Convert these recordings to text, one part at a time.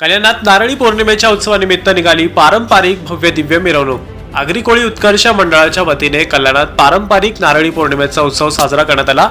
कल्याणात नारळी पौर्णिमेच्या उत्सवानिमित्त निघाली पारंपरिक भव्य दिव्य मिरवणूक. आगरी कोळी उत्कर्ष मंडळाच्या वतीने कल्याणात पारंपरिक नारळी पौर्णिमेचा उत्सव साजरा करण्यात आला.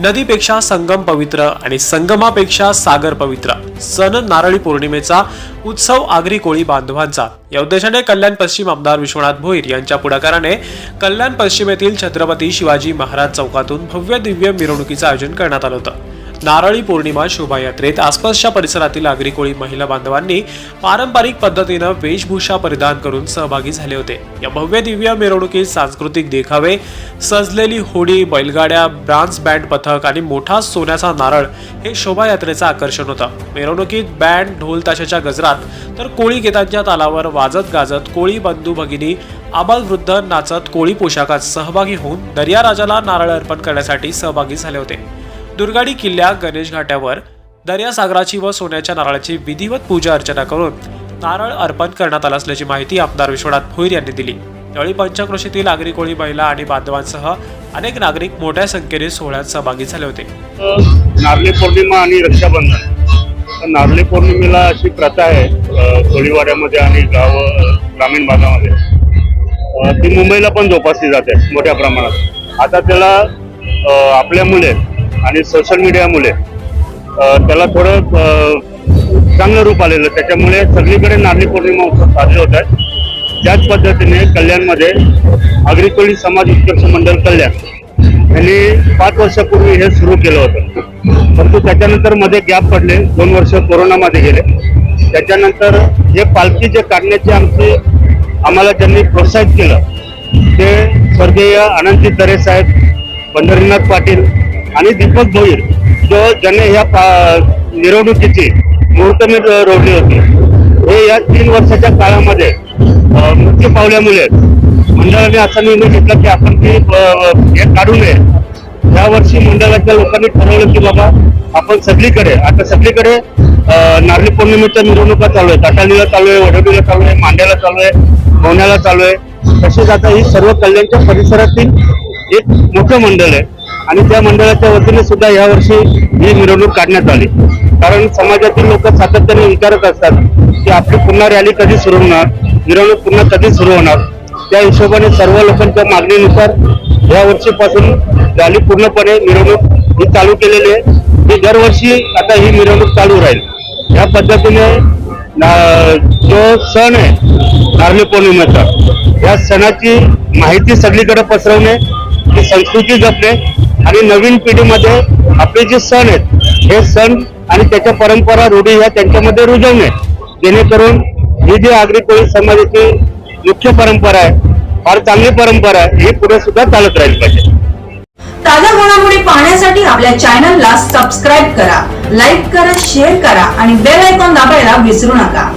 नदीपेक्षा संगम पवित्र आणि संगमापेक्षा सागर पवित्र सन नारळी पौर्णिमेचा उत्सव आगरी कोळी बांधवांचा. या उद्देशाने कल्याण पश्चिम आमदार विश्वनाथ भोईर यांच्या पुढाकाराने कल्याण पश्चिमेतील छत्रपती शिवाजी महाराज चौकातून भव्य दिव्य मिरवणुकीचं आयोजन करण्यात आलं होतं. नारळी पौर्णिमा शोभायात्रेत आसपासच्या परिसरातील आगरी कोळी महिला बांधवांनी पारंपरिक पद्धतीनं वेशभूषा परिधान करून सहभागी झाले होते. या भव्य दिव्य मिरवणुकीत सांस्कृतिक देखावे सजलेली होडी बैलगाड्या ब्रान्स बँड पथक आणि मोठा सोन्याचा नारळ हे शोभायात्रेचं आकर्षण होतं. मिरवणुकीत बँड ढोल ताशाच्या गजरात तर कोळी गीतांच्या तालावर वाजत गाजत कोळी बंधू भगिनी आबाल वृद्ध नाचत कोळी पोशाखात सहभागी होऊन दर्याराजाला नारळ अर्पण करण्यासाठी सहभागी झाले होते. दुर्गाडी किल्ल्या गणेश घाटावर दर्यासागराची व सोन्याच्या नारळाची विधिवत पूजा अर्चना करून नारळ अर्पण करण्यात आला असल्याची माहिती आमदार विश्वनाथ भोईर यांनी दिली. यावेळी पंचक्रोशीतील आगरी कोळी महिला आणि बांधवांसह अनेक नागरिक मोठ्या संख्येने सोहळ्यात सहभागी झाले होते. नारळी पौर्णिमा आणि रक्षाबंधन. नारळी पौर्णिमेला अशी प्रथा आहे कोळीवाड्यामध्ये आणि गाव ग्रामीण भागामध्ये. ती मुंबईला पण जोपासली जाते मोठ्या प्रमाणात. आता त्याला आपल्यामुळे आणि सोशल मीडियामुळे त्याला थोडं चांगलं रूप आलेलं. त्याच्यामुळे सगळीकडे नारळी पौर्णिमा उत्सव साजरे होत आहेत. त्याच पद्धतीने कल्याणमध्ये आगरी समाज उत्कर्ष मंडळ कल्याण यांनी पाच वर्षापूर्वी हे सुरू केलं होतं. परंतु त्याच्यानंतरमध्ये गॅप पडले. दोन वर्ष कोरोनामध्ये गेले. त्याच्यानंतर हे पालखी जे काढण्याचे आमचे आम्हाला ज्यांनी प्रोत्साहित केलं ते स्वर्गीय आनंदी दरे साहेब पंढरीनाथ पाटील आणि दीपक भोईर जो ज्याने ह्या निवडणुकीची मिरवणुकीची रोडली होती. हे या तीन वर्षाच्या काळामध्ये मृत्यू पावल्यामुळे मंडळाने असा निर्णय घेतला की आपण ते हे काढू नये. या वर्षी मंडळाच्या लोकांनी ठरवलं की बाबा आपण सगळीकडे आता सगळीकडे नारळी पौर्णिमेच्या मिरवणुका चालू आहेत. अटाणीला चालू आहे वडोलीला चालू आहे मांड्याला चालू आहे भवण्याला चालू आहे. तसेच आता ही सर्व कल्याणच्या परिसरातील एक मोठं मंडळ आहे. आणि त्या मंडळाच्या वतीने सुद्धा या वर्षी ही मिरवणूक काढण्यात आली. कारण समाजातील लोक सातत्याने विचारत असतात की आपली पुन्हा रॅली कधी सुरू होणार? मिरवणूक पुन्हा कधी सुरू होणार? त्या हिशोबाने सर्व लोकांच्या मागणीनुसार या वर्षीपासून रॅली पूर्णपणे मिरवणूक ही चालू केलेली आहे. ही दरवर्षी आता ही मिरवणूक चालू राहील. या पद्धतीने जो सण आहे नारळी पौर्णिमेचा या सणाची माहिती सगळीकडे पसरवणे ही संस्कृती जपणे आणि नवीन पिढीमध्ये आपले जे सण आहेत हे सण आणि त्याच्या परंपरा रूढी ह्या त्यांच्यामध्ये रुजवणे. जेणेकरून ही जी आगरी कोळी समाजाची मुख्य परंपरा आहे फार चांगली परंपरा आहे ही पुढे सुद्धा चालत राहील पाहिजे. ताज्या घडामोडी पाहण्यासाठी आपल्या चॅनलला सबस्क्राईब करा लाईक करा शेअर करा आणि बेल आयकॉन दाबायला विसरू नका.